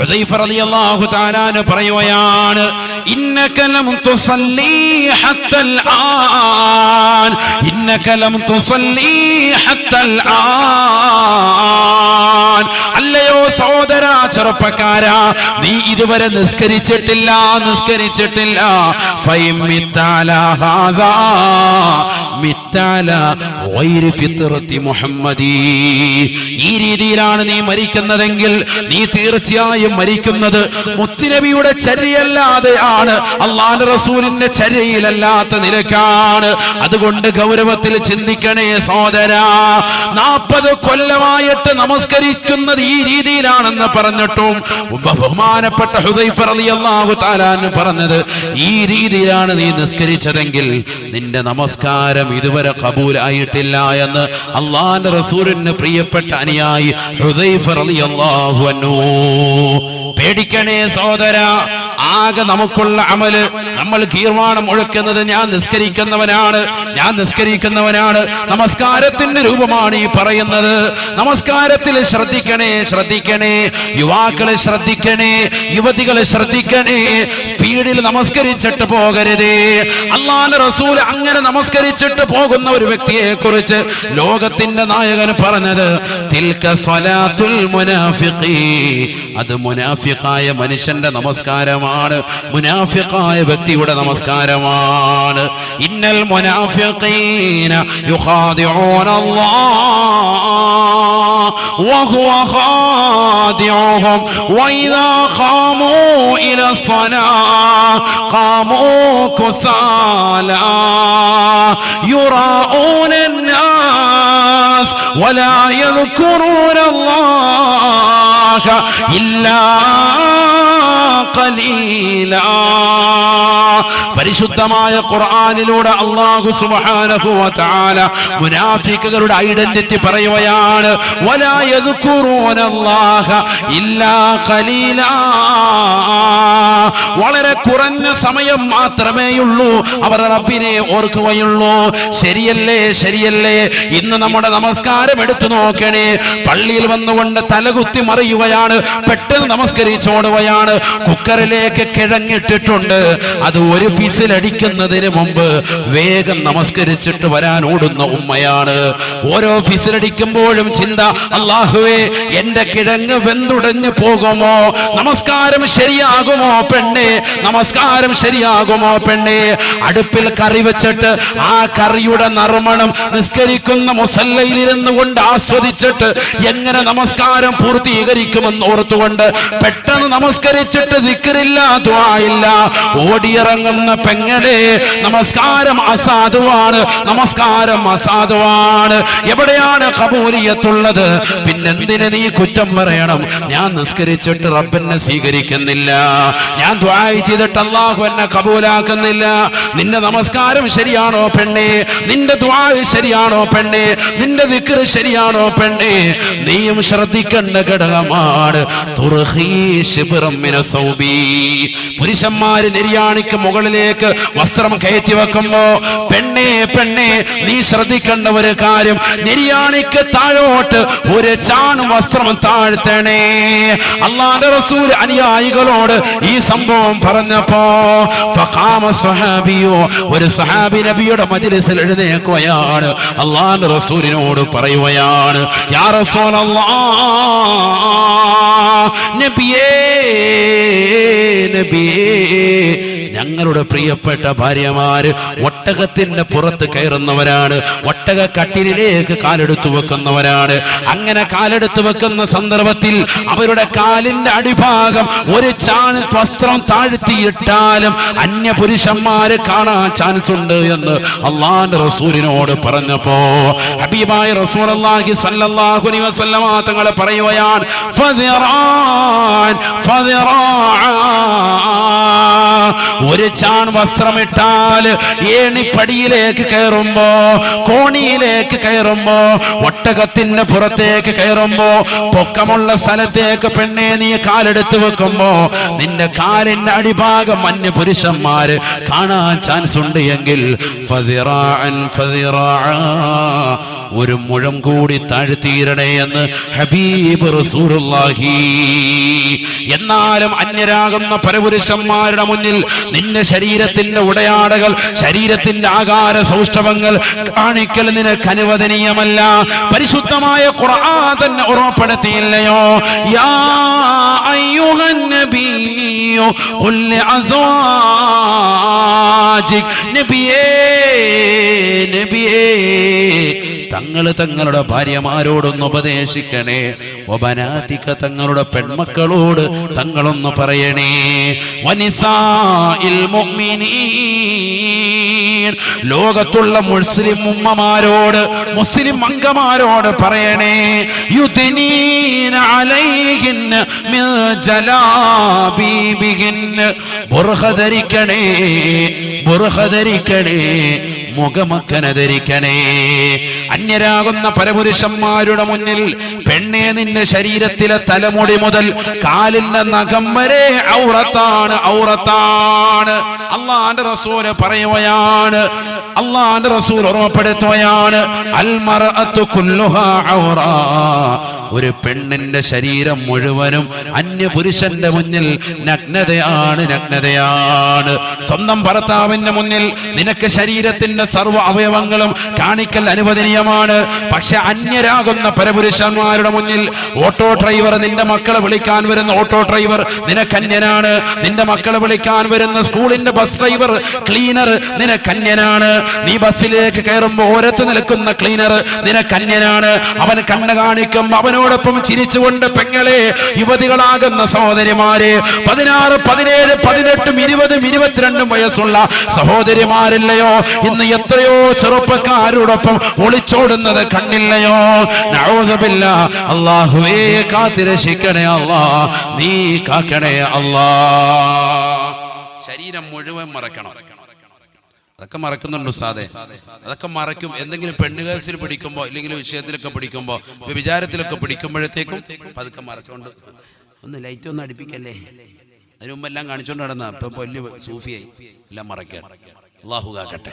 ഹുദൈഫ റളിയല്ലാഹു തആലാനു പറയുകയാണ് ഇന്നക ലം തുസല്ലി ഹത്തൽ ആൻ. ഇന്നക ലം തുസല്ലി ഹത്തൽ ആൻ. റഹ്മാൻ അല്ലയോ സഹോദര ചെറുപ്പക്കാരാ നീ ഇതുവരെ നിസ്കരിച്ചിട്ടില്ല നിസ്കരിച്ചിട്ടില്ല. ഈ രീതിയിലാണ് നീ മരിക്കുന്നതെങ്കിൽ നീ തീർച്ചയായും മരിക്കുന്നത് മുത്തുനബിയുടെ ചര്യല്ലാതെയാണ് അള്ളാൻ റസൂലിന്റെ ചര്യയിലല്ലാത്ത നിരക്കാണ് അതുകൊണ്ട് ഗൗരവത്തിൽ ചിന്തിക്കണേ സോദരാ നാപ്പത് കൊല്ലമായിട്ട് നമസ്കരിക്ക നമസ്കരിക്കുന്നത് ഈ രീതിയിലാണെന്ന് പറഞ്ഞിട്ടും ബഹുമാനപ്പെട്ട ഹുദൈഫ റളിയല്ലാഹു തആല പറഞ്ഞത് ഈ രീതിയിലാണ് നീ നിസ്കരിച്ചതെങ്കിൽ നിന്റെ നമസ്കാരം ഇതുവരെ കബൂലായിട്ടില്ല എന്ന് അള്ളാന്റെ റസൂലിന് പ്രിയപ്പെട്ട അനുയായി ഹുദൈഫ റളിയല്ലാഹു അൻഹു. പേടിക്കണേ സഹോദര ആകെ നമുക്കുള്ള അമൽ നമ്മൾ കീർവാണം ഒഴുക്കുന്നത് ഞാൻ നിസ്കരിക്കുന്നവനാണ് ഞാൻ നിസ്കരിക്കുന്നവനാണ്. നമസ്കാരത്തിന്റെ രൂപമാണ് ഈ പറയുന്നത്. നമസ്കാരത്തിൽ ശ്രദ്ധിക്കണേ ശ്രദ്ധിക്കണേ ശ്രദ്ധിക്കണേ. യുവാക്കളെ ശ്രദ്ധിക്കണേ യുവതികളെ ശ്രദ്ധിക്കണേ. സ്പീഡിൽ നമസ്കരിച്ചിട്ട് പോകരുതേ. അള്ളാന്റെ റസൂൽ അങ്ങനെ നമസ്കരിച്ചിട്ട് പോകുന്ന ഒരു വ്യക്തിയെ കുറിച്ച് ലോകത്തിന്റെ നായകൻ പറഞ്ഞത് അത് മുനാഫിക്കായ മനുഷ്യന്റെ നമസ്കാരമാണ്. മുനാഫിക്കായ വ്യക്തിയുടെ നമസ്കാരമാണ്. ഇന്നൽ മുനാഫിക്കീന യുഖാദിഊന അല്ലാഹ് وهو خادعهم. وإذا قاموا إلى الصلاة قاموا كسالى يراءون الناس ولا يذكرون الله إلا പരിശുദ്ധമായ ഖുർആനിലൂടെ അള്ളാഹു സുബ്ഹാനഹു വ തആല മുനാഫിക്കുകളുടെ ഐഡന്റിറ്റി പറയുകയാണ് വളരെ കുറഞ്ഞ സമയം മാത്രമേയുള്ളൂ അവർ റബ്ബിനെ ഓർക്കുകയുള്ളൂ. ശരിയല്ലേ ശരിയല്ലേ? ഇന്ന് നമ്മുടെ നമസ്കാരം എടുത്തു നോക്കണേ. പള്ളിയിൽ വന്നുകൊണ്ട് തലകുത്തി മറിയുകയാണ് പെട്ടെന്ന് നമസ്കരിച്ചോടുകയാണ്. കുക്കറിലേക്ക് കിഴങ്ങിട്ടിട്ടുണ്ട്. അത് ഒരു ഫിസിലടിക്കുന്നതിന് മുമ്പ് വേഗം നമസ്കരിച്ചിട്ട് വരാൻ ഓടുന്ന ഉമ്മയാണ്. ഓരോ ഫിസിലടിക്കുമ്പോഴും ചിന്ത അള്ളാഹുവേ എന്റെ കിഴങ്ങ് വെന്തുടഞ്ഞു പോകുമോ? നമസ്കാരം ശരിയാകുമോ പെണ്ണെ? നമസ്കാരം ശരിയാകുമോ പെണ്ണെ? അടുപ്പിൽ കറി വെച്ചിട്ട് ആ കറിയുടെ നർമ്മണം നിസ്കരിക്കുന്ന മുസല്ലയിൽ ഇരുന്നു കൊണ്ട് ആസ്വദിച്ചിട്ട് എങ്ങനെ നമസ്കാരം പൂർത്തീകരിക്കുമെന്ന് ഓർത്തുകൊണ്ട് പെട്ടെന്ന് നമസ്കരിച്ചിട്ട് ദിക്കറില്ല ദ്വായില്ല ഓടിയിറങ്ങുന്ന പെങ്ങളെ നമസ്കാരം അസാധുവാണ് നമസ്കാരം അസാധുവാണ്. എവിടെയാണ് കബൂലിയത്തുള്ളത്? പിന്നെന്തിനെ നീ കുറ്റം പറയണം? ഞാൻ നിസ്കരിച്ചിട്ട് റബ്ബിനെ സ്വീകരിക്കുന്നില്ല. ഞാൻ ദ്വായി ചെയ്തിട്ട് അള്ളാഹു എന്നെ കബൂലാക്കുന്നില്ല. നിന്റെ നമസ്കാരം ശരിയാണോ പെണ്ണേ? നിന്റെ ദ്വായ് ശരിയാണോ പെണ്ണേ? നിന്റെ ദിക്കറ് ശരിയാണോ പെണ്ണേ? നീയും ശ്രദ്ധിക്കേണ്ട ഘടകമാണ്. പുരുഷന്മാര് നിര്യാണിക്ക് മുകളിലേക്ക് വസ്ത്രം കയറ്റി വെക്കുമ്പോ പെണ്ണെ പെണ്ണെ നീ ശ്രദ്ധിക്കേണ്ട ഒരു കാര്യം. നിര്യാണിക്ക് താഴോട്ട് ഒരു ചാണ് വസ്ത്രം താഴ്ത്തണേ. അള്ളാന്റെ റസൂൽ അനുയായികളോട് ഈ സംഭവം പറഞ്ഞപ്പോ ഫഖാമ സ്വഹാബിയോ ഒരു സഹാബി നബിയുടെ മജിലിസിൽ എഴുന്നേക്കുകയാണ് അള്ളാന്റെ റസൂലിനോട് പറയുകയാണ് യാ റസൂലല്ലാഹ് നബിയേ നബിയേ ഞങ്ങളുടെ പ്രിയപ്പെട്ട ഭാര്യമാര് ഒട്ടകത്തിന്റെ പുറത്ത് കയറുന്നവരാണ്. ഒട്ടക കട്ടിലേക്ക് കാലെടുത്തു വെക്കുന്നവരാണ്. അങ്ങനെ കാലെടുത്ത് വെക്കുന്ന സന്ദർഭത്തിൽ അവരുടെ കാലിന്റെ അടിഭാഗം ഒരു ചാണ് വസ്ത്രം താഴ്ത്തിയിട്ടാലും അന്യ പുരുഷന്മാര് കാണാൻ ചാൻസ് ഉണ്ട് എന്ന് അള്ളാന്റെ റസൂലിനോട് പറഞ്ഞപ്പോ ഹബീബായ അള്ളാഹി അലൈഹി വസല്ലമ തങ്ങളെ ഫദിറാൻ ഒരു ചാൺ വസ്ത്രമിട്ടാൽ ഏണിപ്പടിയിലേക്ക് കയറുമ്പോ കോണിയിലേക്ക് കയറുമ്പോ ഒട്ടകത്തിന്റെ പുറത്തേക്ക് കയറുമ്പോ പൊക്കമുള്ള സ്ഥലത്തേക്ക് പെണ്ണെ നീ കാലെടുത്ത് വെക്കുമ്പോ നിന്റെ കാലിന്റെ അടിഭാഗം മഞ്ഞ പുരുഷന്മാര് കാണാൻ ചാൻസ് ഉണ്ട് എങ്കിൽ ഫതിറാൻ ഫദിറാ. ഒരു മുഴം കൂടി താഴ്ത്തിയിരണേ എന്ന് ഹബീബ് റസൂലുള്ളാഹി. എന്നാലും അന്യരാകുന്ന പരപുരുഷന്മാരുടെ മുന്നിൽ നിന്റെ ശരീരത്തിന്റെ ഉടയാടകൾ ശരീരത്തിന്റെ ആകാര സൗഷ്ഠവങ്ങൾ കാണിക്കൽ നിനക്ക് അനുവദനീയമല്ല. പരിശുദ്ധമായ ഖുർആൻ തന്നെ ഉറപ്പെടുത്തിയില്ലയോ യാ അയ്യുഹൻ നബിയോ ഖുൽ അസ്വാജിക്. നബിയേ നബിയേ തങ്ങൾ തങ്ങളുടെ ഭാര്യമാരോടൊന്ന് ഉപദേശിക്കണേ. ഒബനാതിക തങ്ങളുടെ പെൺമക്കളോട് തങ്ങളൊന്ന് പറയണേ. ലോകത്തുള്ള മുസ്ലിം ഉമ്മമാരോട് മുസ്ലിം അംഗമാരോട് പറയണേ. ബുർഖ ധരിക്കണേ ധരിക്കണേ. മുഖമക്കന ധരിക്കണേ. അന്യരാകുന്ന പരപുരുഷന്മാരുടെ മുന്നിൽ പെണ്ണെ നിന്റെ ശരീരത്തിലെ തലമുടി മുതൽ കാലിന്റെ നഖം വരെ ഔറത്താണ് ഔറത്താണ്. അള്ളാന്റെ റസൂൽ പറയുകയാണ് അള്ളാന്റെ റസൂൽ ഓർമ്മപ്പെടുത്തുകയാണ് അൽമറ ഒരു പെണ്ണിന്റെ ശരീരം മുഴുവനും അന്യ പുരുഷന്റെ മുന്നിൽ നഗ്നതയാണ് നഗ്നതയാണ്. സ്വന്തം ഭർത്താവിന്റെ മുന്നിൽ നിനക്ക് ശരീരത്തിന്റെ സർവ അവയവങ്ങളും കാണിക്കൽ അനുവദനീയമാണ്. പക്ഷെ അന്യരാകുന്ന പരപുരുഷന്മാരുടെ മുന്നിൽ ഓട്ടോ ഡ്രൈവർ നിന്റെ മക്കളെ വിളിക്കാൻ വരുന്ന ഓട്ടോ ഡ്രൈവർ നിനക്കന്യനാണ്. നിന്റെ മക്കളെ വിളിക്കാൻ വരുന്ന സ്കൂളിന്റെ ബസ് ഡ്രൈവർ ക്ലീനർ നിനക്കന്യനാണ്. നീ ബസ്സിലേക്ക് കയറുമ്പോൾ ഓരത്ത് നിൽക്കുന്ന ക്ലീനർ നിനക്കന്യനാണ്. അവൻ കണ്ണ് കാണിക്കും അവനോടൊപ്പം ചിരിച്ചുകൊണ്ട് പെങ്ങളെ യുവതികളാകുന്ന സഹോദരിമാരെ പതിനാറ് പതിനേഴ് പതിനെട്ടും ഇരുപതും ഇരുപത്തിരണ്ടും വയസ്സുള്ള സഹോദരിമാരില്ലയോ? ഇന്ന് എത്രയോ ചെറുപ്പക്കാരോടൊപ്പം ഒളിച്ചോടുന്നത് കണ്ടില്ലയോ? നവോദമില്ല അള്ളാഹുവേ കാത്തിരക്ഷിക്കണേ അല്ലാ നീ കാക്കണേ അല്ലാ ശരീരം മുഴുവൻ മറക്കണം. അതൊക്കെ മറക്കുന്നുണ്ട് ഉസ്താദെ. അതൊക്കെ മറക്കും എന്തെങ്കിലും പെണ്ണുകേസിൽ പിടിക്കുമ്പോ ഇല്ലെങ്കിൽ വിഷയത്തിലൊക്കെ പിടിക്കുമ്പോ വിചാരത്തിലൊക്കെ പിടിക്കുമ്പോഴത്തേക്കും പതുക്കെ മറച്ചോണ്ട് ഒന്ന് ലൈറ്റ് ഒന്ന് അടുപ്പിക്കല്ലേ? അതിനു എല്ലാം കാണിച്ചോണ്ട് നടന്ന ഇപ്പൊ വലിയ സൂഫിയായി. എല്ലാം മറക്കാൻ അള്ളാഹു കാക്കട്ടെ.